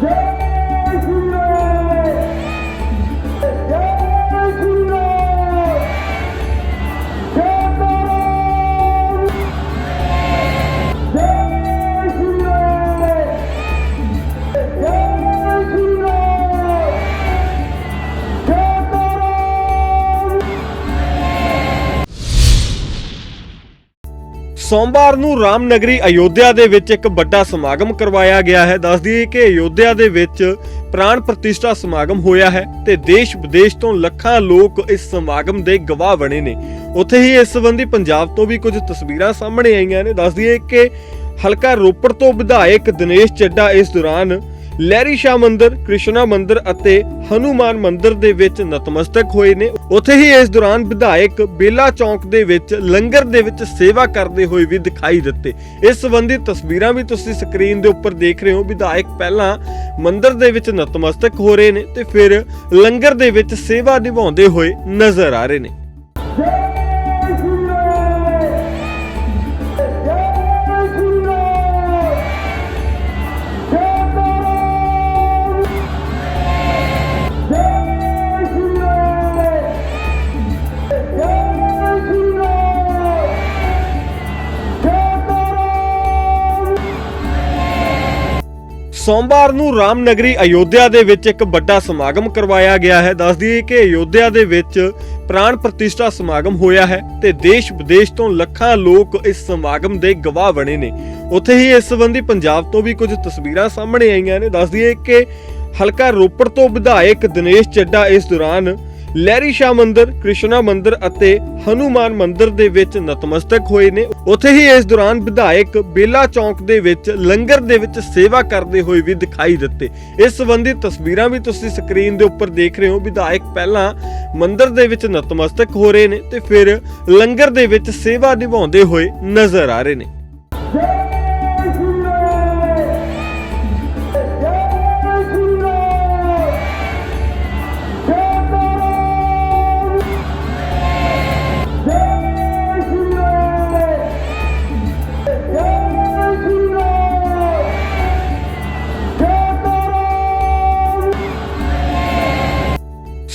Yeah. ਸੋਮਵਾਰ ਨੂੰ ਰਾਮਨਗਰੀ ਅਯੋਧਿਆ ਦੇ ਵਿੱਚ ਇੱਕ ਵੱਡਾ ਸਮਾਗਮ ਕਰਵਾਇਆ ਗਿਆ ਹੈ। ਦੱਸ ਦਈਏ ਕਿ ਅਯੋਧਿਆ ਦੇ ਵਿੱਚ ਪ੍ਰਾਣ ਪ੍ਰਤਿਸ਼ਠਾ ਸਮਾਗਮ ਹੋਇਆ ਹੈ ਤੇ ਦੇਸ਼ ਵਿਦੇਸ਼ ਤੋਂ ਲੱਖਾਂ ਲੋਕ ਇਸ ਸਮਾਗਮ ਦੇ ਗਵਾਹ ਬਣੇ ਨੇ। ਉੱਥੇ ਹੀ ਇਸ ਸੰਬੰਧੀ ਪੰਜਾਬ ਤੋਂ ਵੀ ਕੁਝ ਤਸਵੀਰਾਂ ਸਾਹਮਣੇ ਆਈਆਂ ਨੇ। ਦੱਸ ਦਈਏ ਕਿ ਹਲਕਾ ਰੋਪੜ ਤੋਂ ਵਿਧਾਇਕ ਦਿਨੇਸ਼ ਚੱਡਾ ਇਸ ਦੌਰਾਨ ਲਹਿਰੀ ਸ਼ਾਹ ਮੰਦਿਰ, ਕ੍ਰਿਸ਼ਨਾ ਮੰਦਿਰ ਅਤੇ ਹਨੂਮਾਨ ਮੰਦਿਰ ਦੇ ਵਿੱਚ ਨਤਮਸਤਕ ਹੋਏ ਨੇ। ਉੱਥੇ ਹੀ ਇਸ ਦੌਰਾਨ ਵਿਧਾਇਕ ਬੇਲਾ ਚੌਂਕ ਦੇ ਵਿੱਚ, ਲੰਗਰ ਦੇ ਵਿੱਚ ਸੇਵਾ ਕਰਦੇ ਹੋਏ ਵੀ ਦਿਖਾਈ ਦਿੱਤੇ। ਇਸ ਸੰਬੰਧੀ ਤਸਵੀਰਾਂ ਵੀ ਤੁਸੀਂ ਸਕਰੀਨ ਦੇ ਉੱਪਰ ਦੇਖ ਰਹੇ ਹੋ। ਵਿਧਾਇਕ ਪਹਿਲਾਂ ਮੰਦਿਰ ਦੇ ਵਿੱਚ ਨਤਮਸਤਕ ਹੋ ਰਹੇ ਨੇ ਤੇ ਫਿਰ ਲੰਗਰ ਦੇ ਵਿੱਚ ਸੇਵਾ ਨਿਭਾਉਂਦੇ ਹੋਏ ਨਜ਼ਰ ਆ ਰਹੇ ਨੇ। ਸੋਮਵਾਰ ਨੂੰ ਰਾਮਨਗਰੀ ਅਯੋਧਿਆ ਦੇ ਵਿੱਚ ਇੱਕ ਵੱਡਾ ਸਮਾਗਮ ਕਰਵਾਇਆ ਗਿਆ ਹੈ। ਦੱਸ ਦਈਏ ਕਿ ਅਯੋਧਿਆ ਦੇ ਵਿੱਚ ਪ੍ਰਾਣ ਪ੍ਰਤਿਸ਼ਠਾ ਸਮਾਗਮ ਹੋਇਆ ਹੈ ਤੇ ਦੇਸ਼ ਵਿਦੇਸ਼ ਤੋਂ ਲੱਖਾਂ ਲੋਕ ਇਸ ਸਮਾਗਮ ਦੇ ਗਵਾਹ ਬਣੇ ਨੇ। ਉੱਥੇ ਹੀ ਇਸ ਸੰਬੰਧੀ ਪੰਜਾਬ ਤੋਂ ਵੀ ਕੁਝ ਤਸਵੀਰਾਂ ਸਾਹਮਣੇ ਆਈਆਂ ਨੇ। ਦੱਸ ਦਈਏ ਕਿ ਹਲਕਾ ਰੋਪੜ ਤੋਂ ਵਿਧਾਇਕ ਦਿਨੇਸ਼ ਚੱਡਾ ਇਸ ਦੌਰਾਨ ਲਹਿਰੀ ਸ਼ਾਹ ਮੰਦਿਰ, ਕ੍ਰਿਸ਼ਨਾ ਮੰਦਿਰ ਅਤੇ ਹਨੂਮਾਨ ਮੰਦਿਰ ਦੇ ਵਿੱਚ ਨਤਮਸਤਕ ਹੋਏ ਨੇ। ਉੱਥੇ ਹੀ ਇਸ ਦੌਰਾਨ ਵਿਧਾਇਕ ਬੇਲਾ ਚੌਂਕ ਦੇ ਵਿੱਚ ਲੰਗਰ ਦੇ ਵਿੱਚ ਸੇਵਾ ਕਰਦੇ ਹੋਏ ਵੀ ਦਿਖਾਈ ਦਿੱਤੇ। ਇਸ ਸੰਬੰਧੀ ਤਸਵੀਰਾਂ ਵੀ ਤੁਸੀਂ ਸਕਰੀਨ ਦੇ ਉੱਪਰ ਦੇਖ ਰਹੇ ਹੋ। ਵਿਧਾਇਕ ਪਹਿਲਾਂ ਮੰਦਿਰ ਦੇ ਵਿੱਚ ਨਤਮਸਤਕ ਹੋ ਰਹੇ ਨੇ ਤੇ ਫਿਰ ਲੰਗਰ ਦੇ ਵਿੱਚ ਸੇਵਾ ਨਿਭਾਉਂਦੇ ਹੋਏ ਨਜ਼ਰ ਆ ਰਹੇ ਨੇ।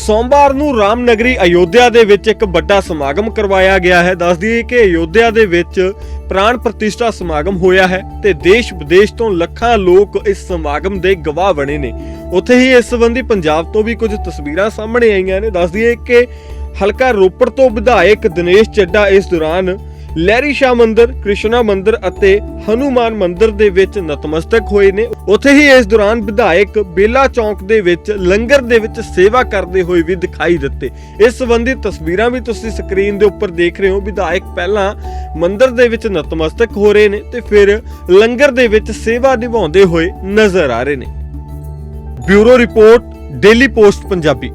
ਸੋਮਵਾਰ ਨੂੰ ਰਾਮਨਗਰੀ ਅਯੋਧਿਆ ਦੇ ਵਿੱਚ ਇੱਕ ਵੱਡਾ ਸਮਾਗਮ ਕਰਵਾਇਆ ਗਿਆ ਹੈ। ਦੱਸ ਦਈਏ ਕਿ ਅਯੋਧਿਆ ਦੇ ਵਿੱਚ ਪ੍ਰਾਣ ਪ੍ਰਤਿਸ਼ਠਾ ਸਮਾਗਮ ਹੋਇਆ ਹੈ ਤੇ ਦੇਸ਼ ਵਿਦੇਸ਼ ਤੋਂ ਲੱਖਾਂ ਲੋਕ ਇਸ ਸਮਾਗਮ ਦੇ ਗਵਾਹ ਬਣੇ ਨੇ। ਉੱਥੇ ਹੀ ਇਸ ਸੰਬੰਧੀ ਪੰਜਾਬ ਤੋਂ ਵੀ ਕੁਝ ਤਸਵੀਰਾਂ ਸਾਹਮਣੇ ਆਈਆਂ ਨੇ। ਦੱਸ ਦਈਏ ਕਿ ਹਲਕਾ ਰੋਪੜ ਤੋਂ ਵਿਧਾਇਕ ਦਿਨੇਸ਼ ਚੱਡਾ ਇਸ ਦੌਰਾਨ ਲਹਿਰੀ ਸ਼ਾਹ ਮੰਦਿਰ, ਕ੍ਰਿਸ਼ਨਾ ਮੰਦਿਰ ਅਤੇ ਹਨੂਮਾਨ ਮੰਦਿਰ ਦੇ ਵਿੱਚ ਨਤਮਸਤਕ ਹੋਏ ਨੇ। ਉੱਥੇ ਹੀ ਇਸ ਦੌਰਾਨ ਵਿਧਾਇਕ ਬੇਲਾ ਚੌਂਕ ਦੇ ਵਿੱਚ ਲੰਗਰ ਦੇ ਵਿੱਚ ਸੇਵਾ ਕਰਦੇ ਹੋਏ ਵੀ ਦਿਖਾਈ ਦਿੱਤੇ। ਇਸ ਸੰਬੰਧੀ ਤਸਵੀਰਾਂ ਵੀ ਤੁਸੀਂ ਸਕਰੀਨ ਦੇ ਉੱਪਰ ਦੇਖ ਰਹੇ ਹੋ। ਵਿਧਾਇਕ ਪਹਿਲਾਂ ਮੰਦਿਰ ਦੇ ਵਿੱਚ ਨਤਮਸਤਕ ਹੋ ਰਹੇ ਨੇ ਤੇ ਫਿਰ ਲੰਗਰ ਦੇ ਵਿੱਚ ਸੇਵਾ ਨਿਭਾਉਂਦੇ ਹੋਏ ਨਜ਼ਰ ਆ ਰਹੇ ਨੇ। Bureau report, daily post, Punjabi.